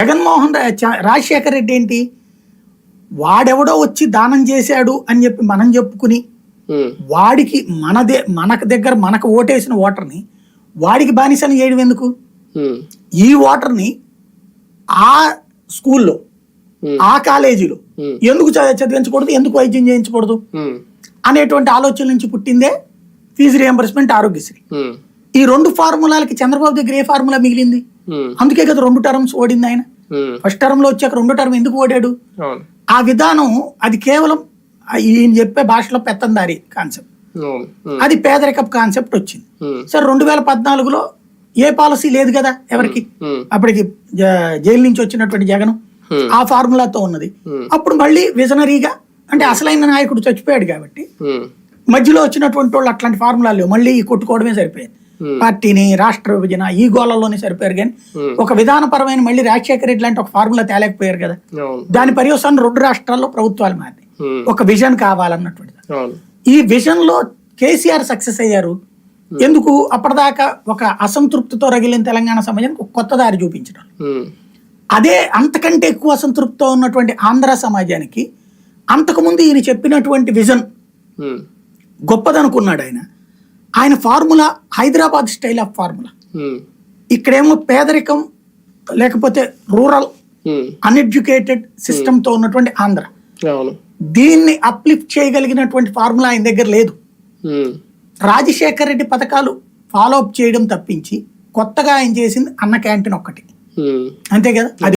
జగన్మోహన్ రాజశేఖర్ రెడ్డి ఏంటి? వాడెవడో వచ్చి దానం చేశాడు అని చెప్పి మనం చెప్పుకుని వాడికి మనదే మనకు దగ్గర మనకు ఓటేసిన ఓటర్ని వాడికి బానిసని చేయడం ఎందుకు? ఈ ఓటర్ని ఆ స్కూల్లో ఆ కాలేజీలో ఎందుకు చదివించకూడదు? ఎందుకు వైద్యం చేయించకూడదు? అనేటువంటి ఆలోచన నుంచి పుట్టిందే ఫీజు రియంబర్స్మెంట్ ఆరోగ్యశ్రీ. ఈ రెండు ఫార్ములాలకి చంద్రబాబు దగ్గర ఏ ఫార్ములా మిగిలింది? అందుకే కదా రెండు టర్మ్స్ ఓడింది ఆయన. ఫస్ట్ టర్మ్లో వచ్చాక రెండో టర్మ్ ఎందుకు ఓడాడు? ఆ విధానం అది కేవలం ఈయన చెప్పే భాషలో పెత్తందారి కాన్సెప్ట్ అది పేదరికపు కాన్సెప్ట్ వచ్చింది. సరే రెండు వేల పద్నాలుగులో ఏ పాలసీ లేదు కదా ఎవరికి? అప్పటికి జైలు నుంచి వచ్చినటువంటి జగన్. ఆ ఫార్ములాతో ఉన్నది. అప్పుడు మళ్ళీ విజనరీగా అంటే అసలైన నాయకుడు చచ్చిపోయాడు కాబట్టి మధ్యలో వచ్చినటువంటి వాళ్ళు అట్లాంటి ఫార్ములా లేవు. మళ్ళీ కొట్టుకోవడమే సరిపోయింది. పార్టీని రాష్ట్ర విభజన ఈ గోళంలోనే సరిపోయారు కానీ Hmm. ఒక విధానపరమైన మళ్ళీ రాజశేఖర రెడ్డి లాంటి ఒక ఫార్ములా తేలేకపోయారు కదా. దాని పర్యవసానం రెండు రాష్ట్రాల్లో ప్రభుత్వాలు మారినాయి. ఉమ్, ఒక విజన్ కావాలన్నటువంటిది. అవును. ఈ విజన్లో కేసీఆర్ సక్సెస్ అయ్యారు. ఎందుకు? అప్పటిదాకా ఒక అసంతృప్తితో రగిలిన తెలంగాణ సమాజానికి ఒక కొత్త దారి చూపించడం. అదే అంతకంటే ఎక్కువ అసంతృప్తితో ఉన్నటువంటి ఆంధ్ర సమాజానికి అంతకుముందు ఈయన చెప్పినటువంటి విజన్ గొప్పదనుకున్నాడు ఆయన. ఆయన formula Hyderabad style of formula. ఇక్కడేమో పేదరికం లేకపోతే రూరల్ అన్ఎడ్యుకేటెడ్ సిస్టంతో ఉన్నటువంటి ఆంధ్ర. దీన్ని అప్లిఫ్ట్ చేయగలిగినటువంటి ఫార్ములా ఆయన దగ్గర లేదు. రాజశేఖర రెడ్డి పథకాలు ఫాలో అప్ చేయడం తప్పించి కొత్తగా ఆయన చేసింది అన్న క్యాంటీన్ ఒక్కటి. అంతే కదా?